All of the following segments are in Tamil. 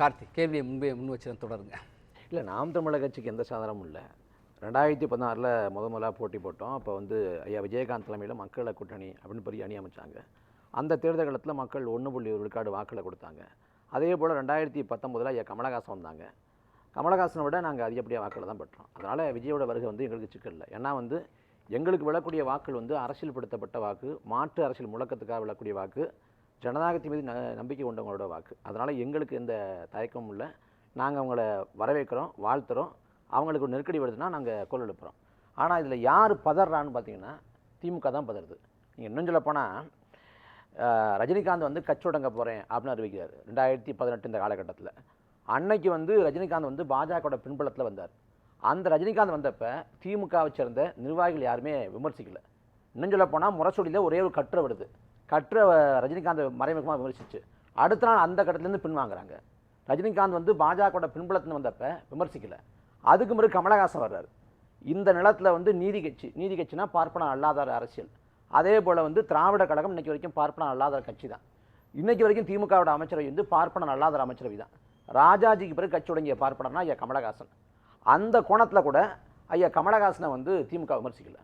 கார்த்தி கேள்வியை முன்பே முன் வச்சு தொடருங்க. இல்லை நாம் தமிழக கட்சிக்கு எந்த சாதனமும் இல்லை. ரெண்டாயிரத்தி பதினாறில் முத முதலாக போட்டி போட்டோம். அப்போ வந்து ஐயா விஜயகாந்த் தலைமையில் மக்களை கூட்டணி அப்படின்னு பெரிய அணி அமைச்சாங்க. அந்த தேர்தல் காலத்தில் மக்கள் ஒன்று புள்ளி ஒரு விழுக்காடு வாக்களை கொடுத்தாங்க. அதே போல் ரெண்டாயிரத்தி பத்தொம்போதில் ஐயா கமலஹாசன் வந்தாங்க. கமலஹாசனை விட நாங்கள் அதிகப்படியாக வாக்களை தான் பெற்றோம். அதனால் விஜயோட வருகை வந்து எங்களுக்கு சிக்கல் இல்லை. ஏன்னா வந்து எங்களுக்கு விழக்கூடிய வாக்கள் வந்து அரசியல்படுத்தப்பட்ட வாக்கு மாற்று அரசியல் முழக்கத்துக்காக விழக்கூடிய வாக்கு ஜனநாயகத்தின் மீது ந- நம்பிக்கை கொண்டவங்களோட வாக்கு. அதனால் எங்களுக்கு எந்த தயக்கமும் இல்லை. நாங்கள் அவங்கள வரவேற்கிறோம் வாழ்த்துறோம். அவங்களுக்கு ஒரு நெருக்கடி வருதுன்னா நாங்கள் குரல் எழுப்புறோம். ஆனால் இதில் யார் பதறான்னு பார்த்தீங்கன்னா திமுக தான் பதறுது. நீங்கள் இன்னும் சொல்லப்போனால் ரஜினிகாந்த் வந்து கச்சோடங்க போகிறேன் அப்படின்னு அறிவிக்கிறார். ரெண்டாயிரத்தி பதினெட்டு இந்த காலகட்டத்தில். அன்னைக்கு வந்து ரஜினிகாந்த் வந்து பாஜகவோட பின்புலத்தில் வந்தார். அந்த ரஜினிகாந்த் வந்தப்போ திமுகவை சேர்ந்த நிர்வாகிகள் யாருமே விமர்சிக்கலை. இன்னும் சொல்லப்போனால் முரசொலியில் ஒரே ஒரு கற்று வருது. கற்ற ரஜினிகாந்த் மறைமுகமாக விமர்சிச்சு. அடுத்த நாள் அந்த கட்டத்துலேருந்து பின்வாங்குறாங்க ரஜினிகாந்த் வந்து பாஜகவோட பின்புலத்தில் வந்தப்ப விமர்சிக்கலை. அதுக்கு பிறகு கமலஹாசன் வர்றாரு. இந்த நிலத்தில் வந்து நீதி கட்சி நீதி கட்சினா பார்ப்பன அல்லாதார அரசியல். அதே போல் வந்து திராவிட கழகம் இன்றைக்கி வரைக்கும் பார்ப்பன அல்லாதார கட்சி தான். இன்றைக்கி வரைக்கும் திமுகவோட அமைச்சரவை வந்து பார்ப்பன அல்லாதார அமைச்சரவை தான். ராஜாஜிக்கு பிறகு கட்சி தொடங்கிய பார்ப்பனர்னா ஐயா கமலஹாசன். அந்த கோணத்தில் கூட ஐயா கமலஹாசனை வந்து திமுக விமர்சிக்கலை.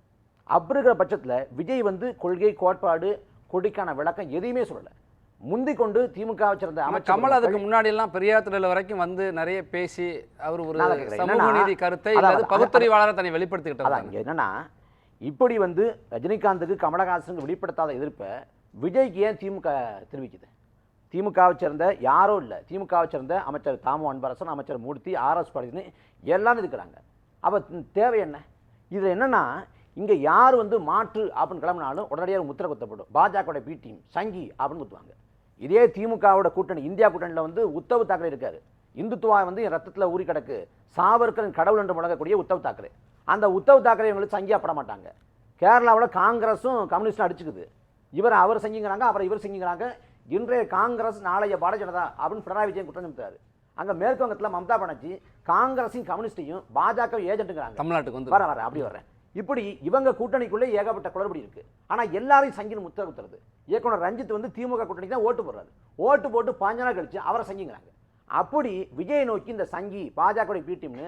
அப்படி இருக்கிற பட்சத்தில் விஜய் வந்து கொள்கை கோட்பாடு கொடிக்கான விளக்கம் எதையுமே சொல்லலை. முந்திக் கொண்டு திமுக வச்சிருந்த அமைச்சர் கமல் அதுக்கு முன்னாடி எல்லாம் பெரியார் திடல் வரைக்கும் வந்து நிறைய பேசி அவர் ஒரு. சமூக நீதி கருத்தை அதான், பகுத்தறிவாளரை தன்னை வெளிப்படுத்திக்கிட்டாங்க என்னன்னா இப்படி வந்து ரஜினிகாந்துக்கு கமலஹாசனுக்கு வெளிப்படுத்தாத எதிர்ப்பை விஜய்க்கு ஏன் திமுக தெரிவிக்குது? திமுகவை சேர்ந்த யாரோ இல்லை. திமுகவை சேர்ந்த அமைச்சர் தாமு அன்பரசன் அமைச்சர் மூர்த்தி ஆர்எஸ் பாரதினு எல்லாரும் இருக்கிறாங்க. அப்போ தேவை என்ன? இதில் என்னன்னா இங்கே யார் வந்து மாற்று அப்படின்னு கிளம்பினாலும் உடனடியாக முத்திரை குத்தப்படும். பாஜகவோட பி டீம் சங்கி அப்படின்னு குத்துவாங்க. இதே திமுகவோட கூட்டணி இந்தியா கூட்டணியில் வந்து உத்தவ் தாக்கரே இருக்காரு. இந்துத்துவா வந்து என் ரத்தத்தில் ஊறி கிடக்கு. சாவர்கரின் கடவுள் என்று முழங்கக்கூடிய உத்தவ் தாக்கரே. அந்த உத்தவ் தாக்கரே இவங்களுக்கு சங்கியா பட மாட்டாங்க. கேரளாவில் காங்கிரஸும் கம்யூனிஸ்டும் அடிச்சுக்குது. இவர் அவர் செஞ்சுங்கிறாங்க அப்புறம் இவர் செஞ்சுங்கிறாங்க இன்றைய காங்கிரஸ் நாளைய பாரதிய ஜனதா அப்படின்னு பினராயி விஜயன் குற்றம் சுமத்துறாரு அங்கே மேற்கு வங்கத்தில் மம்தா பானர்ஜி காங்கிரஸையும் கம்யூனிஸ்டையும் பாஜக ஏஜென்ட்டுங்கிறாங்க. தமிழ்நாட்டுக்கு வந்து வர வர அப்படி வர்றேன். இப்படி இவங்க கூட்டணிக்குள்ளே ஏகப்பட்ட குளறுபடி இருக்குது ஆனால் எல்லாரையும் சங்கின்னு முத்திர குத்துறது. இயக்குனர் ரஞ்சித் வந்து திமுக கூட்டணிக்கு தான் ஓட்டு போடுறாரு. ஓட்டு போட்டு பாஞ்ச நாள் கழிச்சு அவரை சங்கிங்கிறாங்க. அப்படி விஜய் நோக்கி இந்த சங்கி பாஜக பீட்டிம்னு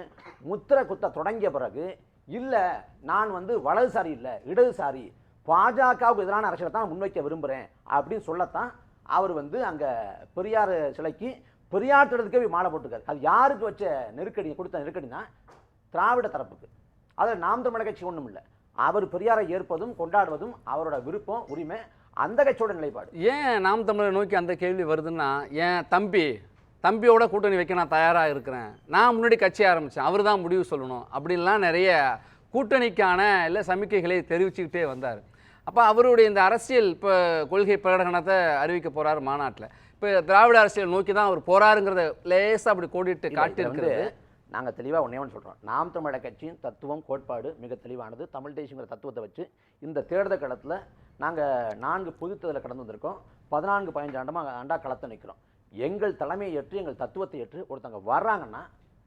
முத்திர குத்த தொடங்கிய பிறகு இல்லை நான் வந்து வலதுசாரி இல்லை இடதுசாரி பாஜகவுக்கு எதிரான அரசியலை தான் முன்வைக்க விரும்புகிறேன் அப்படின்னு சொல்லத்தான் அவர் வந்து அங்கே பெரியார் சிலைக்கு பெரியார் திட்டத்துக்கே மாலை போட்டுருக்காரு. அது யாருக்கு வச்ச நெருக்கடி கொடுத்த நெருக்கடினா திராவிட தரப்புக்கு. அதில் நாம் தமிழர் கட்சி ஒன்றும் இல்லை. அவர் பெரியாரை ஏற்பதும் கொண்டாடுவதும் அவரோட விருப்பம் உரிமை அந்த கட்சியோட நிலைப்பாடு. ஏன் நாம் தமிழரை நோக்கி அந்த கேள்வி வருதுன்னா என் தம்பி தம்பியோட கூட்டணி வைக்க நான் தயாராக இருக்கிறேன். நான் முன்னாடி கட்சி ஆரம்பித்தேன் அவர் தான் முடிவு சொல்லணும். அப்படின்லாம் நிறைய கூட்டணிக்கான இல்லை சமிக்கைகளை தெரிவிச்சுக்கிட்டே வந்தார். அப்போ அவருடைய இந்த அரசியல் இப்போ கொள்கை பிரகடனத்தை அறிவிக்க போறாரு மாநாட்டில். இப்போ திராவிட அரசியல் நோக்கி தான் அவர் போறாருங்கிறத லேசாக அப்படி கோடிட்டு காட்டியிருக்கிறது. நாங்கள் தெளிவாக ஒன்றே ஒன்று சொல்கிறோம் நாம் தமிழக கட்சியின் தத்துவம் கோட்பாடு மிக தெளிவானது. தமிழ் தேசியங்கிற தத்துவத்தை வச்சு இந்த தேர்தல் களத்தில் நாங்கள் நான்கு புதுத்ததில் கடந்து வந்திருக்கோம். பதினான்கு பதினஞ்சு ஆண்டமாக ஆண்டா களத்தை நிற்கிறோம் எங்கள் தலைமையை ஏற்று எங்கள் தத்துவத்தை ஏற்று ஒருத்தவங்க வர்றாங்கன்னா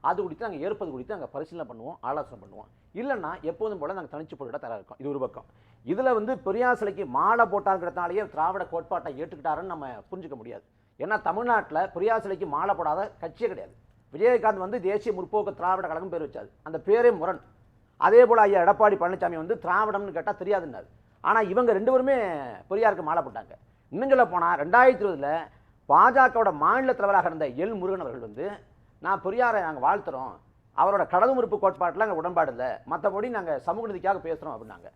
அது குறித்து நாங்கள் ஏற்பது குறித்து நாங்கள் பரிசீலனை பண்ணுவோம் ஆலோசனை பண்ணுவோம். இல்லைன்னா எப்போதும் போல் நாங்கள் தனிச்சு போட்டுக்கிட்ட தர இருக்கோம். இது ஒரு பக்கம். இதில் வந்து பெரியார் சிலைக்கு மாலை போட்டாங்கிறதுனாலேயே திராவிட கோட்பாட்டை ஏற்றுக்கிட்டாருன்னு நம்ம புரிஞ்சுக்க முடியாது. ஏன்னா தமிழ்நாட்டில் பெரியார் சிலைக்கு மாலை போடாத கட்சியே கிடையாது. விஜயகாந்த் வந்து தேசிய முற்போக்கு திராவிட கழகம் பேர் வச்சாரு. அந்த பேரே முரண். அதே போல் ஐயா எடப்பாடி பழனிசாமி வந்து திராவிடம்னு கேட்டால் தெரியாதுன்னாரு. ஆனால் இவங்க ரெண்டு பேருமே பெரியாருக்கு மாலை போட்டாங்க. இன்னும் சொல்ல போனால் ரெண்டாயிரத்தி இருபதில் பாஜகவோட மாநில தலைவராக இருந்த எல் முருகன் அவர்கள் வந்து நான் பெரியாரை நாங்கள் வாழ்த்துறோம். அவரோட கடவுள் மறுப்பு கோட்பாட்டில் அங்கே உடன்பாடு இல்லை. மற்றபடி நாங்கள் சமூக நீதிக்காக பேசுகிறோம் அப்படின்னாங்க.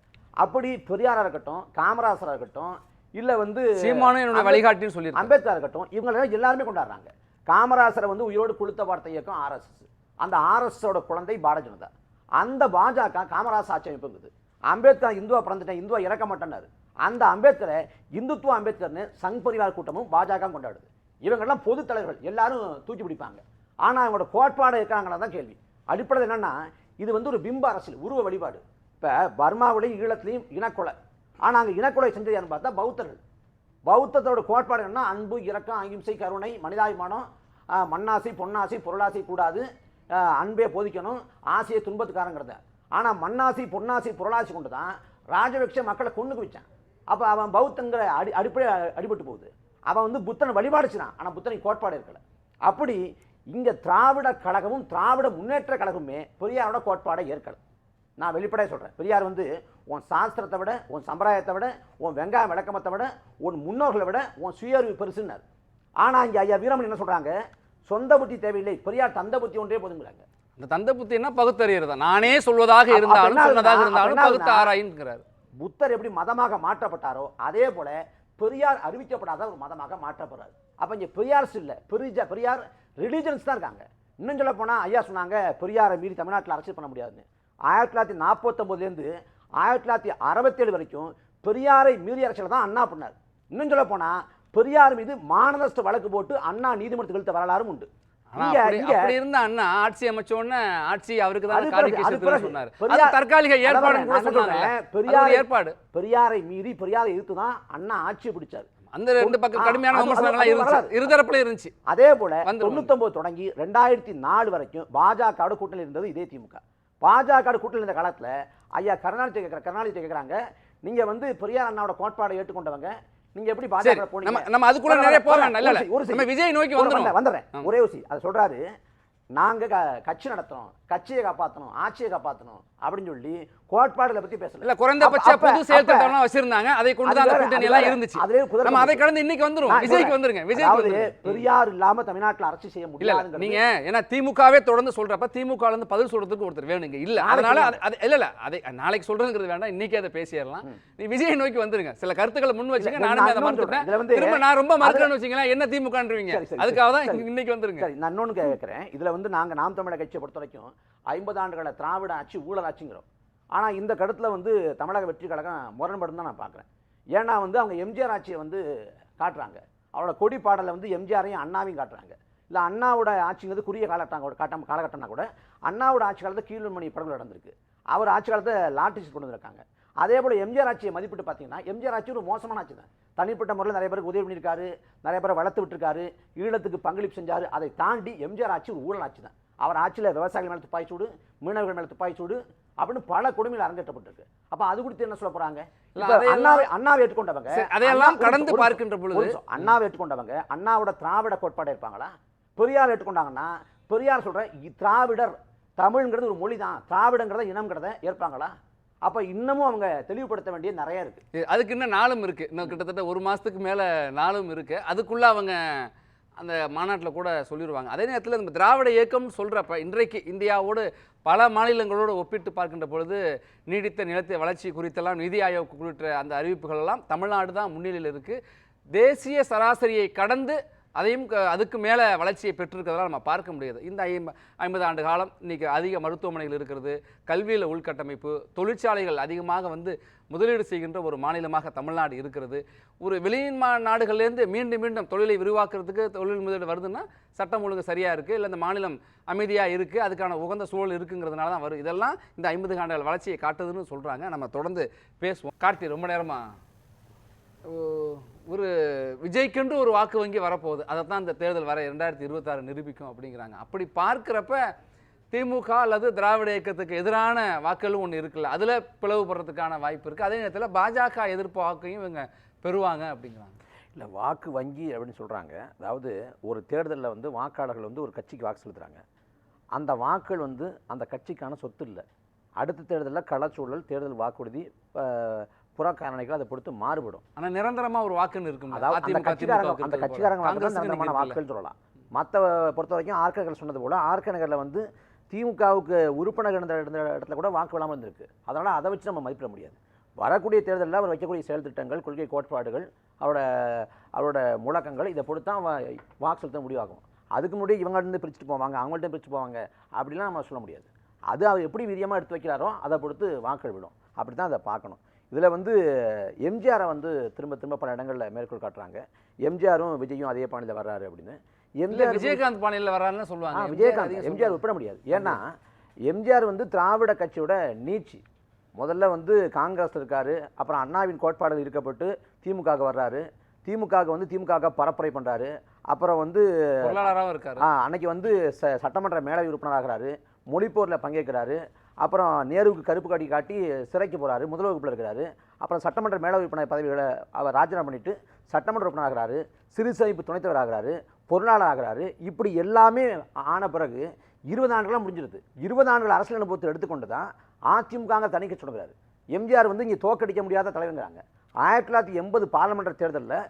அப்படி பெரியாராக இருக்கட்டும் காமராசராக இருக்கட்டும் இல்லை வந்து சீமானும் வழிகாட்டின்னு சொல்லியிருக்காரு. அம்பேத்கர் இருக்கட்டும் இவங்களை எல்லாருமே கொண்டாடுறாங்க. காமராசரை வந்து உயிரோடு கொளுத்த வார்த்தை இயக்கம் ஆர்எஸ்எஸ். அந்த ஆர்எஸ்எஸோட குழந்தை பாரதிய ஜனதா அந்த பாஜக காமராசர் ஆட்சி அமைப்புங்குது. அம்பேத்கர் இந்துவா பிறந்துட்டேன் இந்துவா இறக்க மாட்டேன்னாரு. அந்த அம்பேத்கரை இந்துத்துவ அம்பேத்கர்னு சங் பரிவார் கூட்டமும் பாஜக கொண்டாடுது. இவங்கெல்லாம் பொது தலைவர்கள் எல்லாரும் தூக்கி பிடிப்பாங்க. ஆனால் அவங்களோட கோட்பாடு இருக்காங்களா தான் கேள்வி. அடிப்படை என்னென்னா இது வந்து ஒரு பிம்ப அரசியல் உருவ வழிபாடு. இப்போ பர்மாவிலையும் ஈழத்துலையும் இனக்கொலை. ஆனால் அங்கே இனக்கொலை செஞ்சது யாருன்னு பார்த்தா பௌத்தர்கள். பௌத்தத்தோட கோட்பாடு என்ன அன்பு இரக்கம் அகிம்சை கருணை மனிதாபிமானம் மண்ணாசி பொன்னாசி பொருளாசி கூடாது. அன்பே போதிக்கணும். ஆசையை துன்பத்துக்காரங்கிறத. ஆனால் மண்ணாசி பொன்னாசி பொருளாசி கொண்டு தான் ராஜபக்ஷ மக்களை கொண்டுக்கு வச்சான். அப்போ அவன் பௌத்தங்கிற அடி அடிப்படை அடிபட்டு போகுது. அவன் வந்து புத்தனை வழிபாடு ஆனால் புத்தனை கோட்பாடு இருக்கல. அப்படி இங்கே திராவிட கழகமும் திராவிட முன்னேற்ற கழகமுமே பெரியாரோட கோட்பாடை ஏற்கல. நான் வெளிப்படையாக சொல்கிறேன் பெரியார் வந்து உன் சாஸ்திரத்தை விட உன் சம்பிரதாயத்தை விட உன் வெங்காயம் விளக்கமத்தை விட உன் முன்னோர்களை விட உன் சுயறிவு பெருசுன்னார். ஆனால் இங்கே ஐயா வீரமணி என்ன சொல்கிறாங்க சொந்த புத்தி தேவையில்லை. பெரியார் தந்த புத்தி ஒன்றே போதுங்கிறாங்க அந்த தந்த புத்தின்னா பகுத்தறியறதா நானே சொல்வதாக இருந்தாலும் என்ன சொன்னதாக இருந்தாலும் என்ன பகுத்து ஆராயின்கிறார் புத்தர் எப்படி மதமாக மாற்றப்பட்டாரோ அதே போல பெரியார் அறிவிக்கப்படாத ஒரு மதமாக மாற்றப்படுறாரு. அப்ப இங்க பெரியார்ஸ் இல்ல. பெரிஜ பெரியார் ரிலீஜன்ஸ் தான் இருக்காங்க. இன்னும் சொல்ல போனா ஐயா சொன்னாங்க பெரியாரை மீறி தமிழ்நாட்டில் அரசியல் பண்ண முடியாதுன்னு. ஆயிரத்தி தொள்ளாயிரத்தி நாற்பத்தொம்போதுலேருந்து ஆயிரத்தி தொள்ளாயிரத்தி அறுபத்தேழு வரைக்கும் பெரியாரை மீறி அரசியல் தான் அண்ணா பண்ணார். இன்னும் சொல்ல போனா பெரியார் மீது மானநஷ்ட வழக்கு போட்டு அண்ணா நீதிமன்றத்தில் இழுத்த வரலாறும் உண்டு. இருந்த அண்ணா ஆட்சி அமைச்ச உடனே ஆட்சி அவருக்கு தான். சொன்னாரு. தற்காலிக ஏற்பாடு. பெரியாரை மீறி பெரியாரை எதிர்த்து தான் அண்ணா ஆட்சியை பிடிச்சார். அந்த ரெண்டு பக்கம் கடுமையான விமர்சனங்கள்லாம் இருந்துச்சு. இருதரப்புல இருந்துச்சு. அதே போல. தொண்ணூத்தொன்பது தொடங்கி ரெண்டாயிரத்தி நாலு வரைக்கும் பாஜக கூட்டணியில் இருந்தது இதே திமுக. பாஜக கூட்டணியில் இருந்த காலத்துல ஐயா கருணாநிதி கேட்கிற கருணாநிதி கேட்குறாங்க நீங்க வந்து பெரியார் அண்ணாவோட கோட்பாடை ஏற்றுக்கொண்டவங்க நீங்க எப்படி பாஜக போனீங்க நம்ம அதுக்குள்ள நிறைய போக வேண்டாம் இல்ல ஒரு. நம்ம விஜய் நோக்கி வந்துடுறேன் ஆ. ஒரே ஒரு. அதை சொல்றாரு நாங்க க- கட்சி நடத்துறோம் கட்சியை காப்பாத்தணும் ஆட்சியை காப்பாத்தணும் அப்படின்னு சொல்லி கோட்பாடுகளை பத்தி பேசல. இல்ல குறைந்தபட்ச பொது செயல் திட்டம்லாம் வச்சிருந்தாங்க. அதை கொண்டு தான் அந்த கூட்டணி எல்லாம். இருந்துச்சு. குதிரை நம்ம அதை கடந்து இன்னைக்கு வந்துரும் விஜய்க்கு. வந்துருங்க. விஜய்க்கு பெரியார் இல்லாம தமிழ்நாட்டுல அரசு செய்ய முடியாது நீங்க ஏன்னா திமுகவே தொடர்ந்து சொல்றப்ப திமுக இருந்து பதில் சொல்றதுக்கு ஒருத்தர் வேணுங்க. இல்ல அதனால. அது- இல்ல இல்ல. அதை நாளைக்கு சொல்றதுங்கிறது வேண்டாம். இன்னைக்கே அதை பேசிடலாம். நீ விஜய் நோக்கி வந்துருங்க. சில கருத்துக்களை முன் வச்சுங்க. நானுமே நான் அதை இன்னொன்னு வந்து- திரும்ப நான் ரொம்ப அதுல- மறுக்கிறேன்னு வச்சீங்களா என்ன திமுகன்றீங்க? அதுக்காக தான். இன்னைக்கு வந்துருங்க நான் இன்னொன்று கேட்குறேன் இதில் வந்து நாங்கள் நாம் தமிழர் கட்சியை பொறுத்த வரைக்கும் ஐம்பது ஆண்டுகள திராவிட ஆட்சி ஊழல் ஆட்சிங்கிறோம். ஆனால் இந்த கருத்தில் வந்து தமிழக வெற்றி கழகம் முரண்படும் தான் நான் பார்க்குறேன். ஏன்னா வந்து அவங்க எம்ஜிஆர் ஆட்சியை வந்து காட்டுறாங்க. அவரோட கொடி பாடலை வந்து எம்ஜிஆரையும் அண்ணாவையும் காட்டுறாங்க. இல்லை அண்ணாவோட ஆட்சிங்கிறது குறுகிய காலகட்டம் கூட காட்டம் காலகட்டம்னா கூட அண்ணாவோட ஆட்சி காலத்தில் கீழ்மணி படங்கள் நடந்திருக்கு. அவர் ஆட்சி காலத்தை லாட்டிஸ் கொண்டு வந்திருக்காங்க. அதே போல் எம்ஜிஆர் ஆட்சியை மதிப்பிட்டு பார்த்தீங்கன்னா எம்ஜிஆர் ஆட்சி ஒரு மோசமான ஆட்சி தான். தனிப்பட்ட முறையில் நிறைய பேருக்கு உதவி பண்ணியிருக்காரு நிறைய பேரை வளர்த்து விட்டுருக்காரு ஈழத்துக்கு பங்களிப்பு செஞ்சார். அதை தாண்டி எம்ஜிஆர் ஆட்சி ஒரு ஊழல் ஆட்சி தான். அவர் ஆட்சியில் விவசாயிகள் மேலே துப்பாக்கி சூடு மீனவர்கள் மேலே துப்பாக்கி சூடு அப்படின்னு பல கொடுமைகள் அரங்கேற்றப்பட்டிருக்கு. அப்போ அது குறித்து என்ன சொல்ல போறாங்க? அண்ணாவை அண்ணாவை ஏற்றுக்கொண்டவங்க அதையெல்லாம் கடந்து பார்க்கின்ற பொழுது-. அண்ணாவை ஏற்றுக்கொண்டவங்க அண்ணாவோட திராவிட கோட்பாடு இருப்பாங்களா? பெரியார் ஏற்றுக்கொண்டாங்கன்னா பெரியார் சொல்ற திராவிடர் தமிழ்ங்கிறது ஒரு மொழி தான் திராவிடங்கிறத இனம்ங்கிறத ஏற்பாங்களா? அப்ப இன்னமும் அவங்க தெளிவுபடுத்த வேண்டிய நிறைய இருக்கு. அதுக்கு இன்னும் நாளும் இருக்கு. இன்னும் கிட்டத்தட்ட ஒரு மாசத்துக்கு மேல நாளும் இருக்கு. அதுக்குள்ள அவங்க அந்த மாநாட்டில் கூட சொல்லிடுவாங்க அதே நேரத்தில் நம்ம திராவிட இயக்கம் சொல்கிறப்ப இன்றைக்கு இந்தியாவோடு பல மாநிலங்களோடு ஒப்பிட்டு பார்க்கின்ற பொழுது நீடித்த நிலத்தை வளர்ச்சி குறித்தெல்லாம் நிதி ஆயோக் குறித்த அந்த அறிவிப்புகள் எல்லாம் தமிழ்நாடு தான் முன்னிலையில் இருக்குது தேசிய சராசரியை கடந்து அதையும் க- அதுக்கு மேலே வளர்ச்சியை பெற்றிருக்கிறதெல்லாம் நம்ம பார்க்க முடியாது. இந்த ஐம்ப ஐம்பது ஆண்டு காலம் இன்னைக்கு அதிக மருத்துவமனைகள் இருக்கிறது கல்வியில் உள்கட்டமைப்பு தொழிற்சாலைகள் அதிகமாக வந்து முதலீடு செய்கின்ற ஒரு மாநிலமாக தமிழ்நாடு இருக்கிறது. ஒரு வெளியின் மா நாடுகள்லேருந்து மீண்டும் மீண்டும் தொழிலை விரிவாக்குறதுக்கு தொழில் முதலீடு வருதுன்னா சட்டம் ஒழுங்கு சரியாக இருக்குது இல்லை இந்த மாநிலம் அமைதியாக இருக்குது அதுக்கான உகந்த சூழல் இருக்குங்கிறதுனால தான் வரும் இதெல்லாம் இந்த ஐம்பது ஆண்டுகள் வளர்ச்சியை காட்டுதுன்னு சொல்கிறாங்க நம்ம தொடர்ந்து பேசுவோம். கார்த்தி ரொம்ப நேரமாக ஒரு விஜய்க்கென்று ஒரு வாக்கு வங்கி வரப்போகுது. அதை தான் இந்த தேர்தல் வர இரண்டாயிரத்தி இருபத்தாறு நிரூபிக்கும் அப்படிங்கிறாங்க. அப்படி பார்க்குறப்ப திமுக அல்லது திராவிட இயக்கத்துக்கு எதிரான வாக்குகளும் ஒன்று இருக்குல்ல. அதில் பிளவுபடுறதுக்கான வாய்ப்பு இருக்குது அதே நேரத்தில் பாஜக எதிர்ப்பு வாக்கையும் இவங்க பெறுவாங்க அப்படிங்கிறாங்க. இல்லை வாக்கு வங்கி அப்படின்னு சொல்கிறாங்க அதாவது ஒரு தேர்தலில் வந்து வாக்காளர்கள் வந்து ஒரு கட்சிக்கு வாக்கு செலுத்துகிறாங்க அந்த வாக்குகள் வந்து அந்த கட்சிக்கான சொத்து இல்லை. அடுத்த தேர்தலில் களச்சூழல் தேர்தல் வாக்குறுதி புறக்காரணிகள் அதை பொறுத்து மாறுபடும். ஆனால் நிரந்தரமாக ஒரு வாக்குன்னு இருக்கும் அதாவது அந்த கட்சிக்காரங்க அந்த கட்சிக்காரங்க நிரந்தரமான வாக்குகள் சொல்லலாம். மற்ற பொறுத்த வரைக்கும் ஆர்கே நகர் சொன்னது போல ஆர்கே நகரில் வந்து திமுகவுக்கு உறுப்பினர் இருந்த இருந்த இடத்துல கூட வாக்கு விழாமல் இருந்திருக்கு. அதனால் அதை வச்சு நம்ம மதிப்பிட முடியாது. வரக்கூடிய தேர்தலில் அவர் வைக்கக்கூடிய செயல் திட்டங்கள் கொள்கை கோட்பாடுகள் அவரோட அவரோட முழக்கங்கள் இதை பொறுத்து தான் வாக்கு செலுத்த முடிவாகும். அதுக்கு முன்னாடி இவங்க இருந்து பிரிச்சுட்டு போவாங்க அவங்கள்ட்ட பிரிச்சு போவாங்க அப்படிலாம் நம்ம சொல்ல முடியாது. அது அவர் எப்படி வீரியமாக எடுத்து வைக்கிறாரோ அதை பொறுத்து வாக்கள் விடும் அப்படி தான் அதை பார்க்கணும். இதில் வந்து எம்ஜிஆரை வந்து திரும்ப திரும்ப பல இடங்களில் மேற்கோள் காட்டுறாங்க. எம்ஜிஆரும் விஜயும் அதே பாணியில் வர்றாரு அப்படின்னு. எம்ஜிஆர் விஜயகாந்த் பாணியில் வரான்னு ஆ சொல்லுவாங்க. விஜயகாந்த் எம்ஜிஆர் ஒப்பிட முடியாது. ஏன்னா எம்ஜிஆர் வந்து திராவிட கட்சியோட நீட்சி. முதல்ல வந்து காங்கிரஸ் இருக்காரு அப்புறம் அண்ணாவின் கோட்பாடுகள் இருக்கப்பட்டு திமுக வர்றாரு. திமுக வந்து திமுக பரப்புரை பண்றாரு. அப்புறம் வந்து பொருளாதாரம் இருக்காரு. அன்னைக்கு வந்து ச சட்டமன்ற மேலவை உறுப்பினராகிறாரு. மொழிப்போரில் பங்கேற்கிறாரு. அப்புறம் நேருவுக்கு கருப்பு காட்டி காட்டி சிறைக்கு போகிறாரு முதல் வகுப்பில் இருக்கிறாரு. அப்புறம் சட்டமன்ற மேல உறுப்பினர் பதவிகளை அவர் ராஜினாமா பண்ணிட்டு சட்டமன்ற உறுப்பினர் ஆகிறாரு. சிறு சேமிப்பு ஆகிறாரு. பொருளாளர் ஆகிறாரு. இப்படி எல்லாமே ஆன பிறகு இருபது ஆண்டுகளாக முடிஞ்சிருது. இருபது ஆண்டுகள் அரசியல் அனுபவத்தை எடுத்துக்கொண்டு தான் அதிமுக தணிக்கை சொல்கிறாரு எம்ஜிஆர் வந்து இங்கே தோக்கடிக்க முடியாத தலைவங்கிறாங்க ஆயிரத்தி தொள்ளாயிரத்தி எண்பது பாராளுமன்ற தேர்தலில்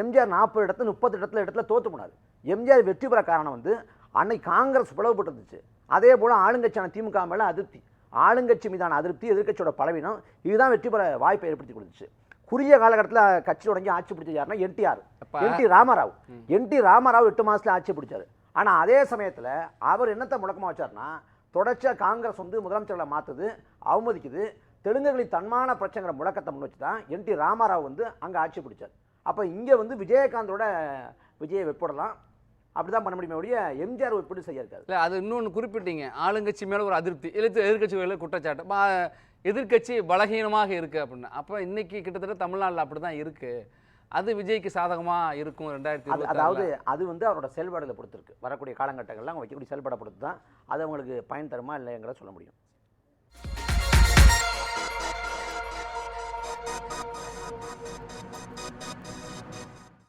எம்ஜிஆர் நாற்பது இடத்துல முப்பது இடத்துல இடத்துல தோற்று போனார். எம்ஜிஆர் வெற்றி பெற காரணம் வந்து அன்னை காங்கிரஸ் பிளவுபட்டு இருந்துச்சு. அதே போல் ஆளுங்கட்சியான திமுக மேலே அதிருப்தி. ஆளுங்கட்சி மீதான அதிருப்தி எதிர்க்கட்சியோட பலவீனம் இதுதான் வெற்றி பெற வாய்ப்பை ஏற்படுத்தி கொடுத்துச்சு. குறுகிய காலகட்டத்தில் கட்சி தொடங்கி ஆட்சி பிடிச்சது யாருன்னா NTR. N T Ramarao. N T Ramarao எட்டு மாசத்துல ஆட்சி பிடிச்சாரு. ஆனா அதே சமயத்துல அவர் என்னத்தை முழக்கமா வச்சாருன்னா தொடர்ச்சியா காங்கிரஸ் வந்து முதலமைச்சர்களை மாத்துது அவமதிக்குது. தெலுங்குகளின் தன்மான பிரச்சனைங்கிற முழக்கத்தை முன் வச்சு தான் என் டி ராமராவ் வந்து அங்க ஆட்சி பிடிச்சார். அப்ப இங்க வந்து விஜயகாந்தோட விஜயை வெப்படலாம். அப்படிதான் பண்ண முடியுமே ஒழிய எம்ஜிஆர் எப்படி செய்ய இருக்காது. இல்லை அது இன்னொன்று குறிப்பிட்டீங்க. ஆளுங்கட்சி மேலே ஒரு அதிருப்தி. எழுத்து எதிர்கட்சி மேலே குற்றச்சாட்டு. பா எதிர்க்கட்சி பலகீனமாக இருக்குது அப்படின்னு. அப்போ இன்னைக்கு கிட்டத்தட்ட தமிழ்நாட்டில் அப்படி தான் இருக்குது அது விஜய்க்கு சாதகமாக இருக்கும் ரெண்டாயிரத்தி அது அதாவது அது வந்து அவரோட செயல்பாடுகளை பொறுத்திருக்கு. வரக்கூடிய காலகட்டங்கள்ல அவங்க வைக்கக்கூடிய செயல்பாடை பொறுத்து தான் அது அவங்களுக்கு பயன் தருமா இல்லைங்கிறத சொல்ல முடியும்.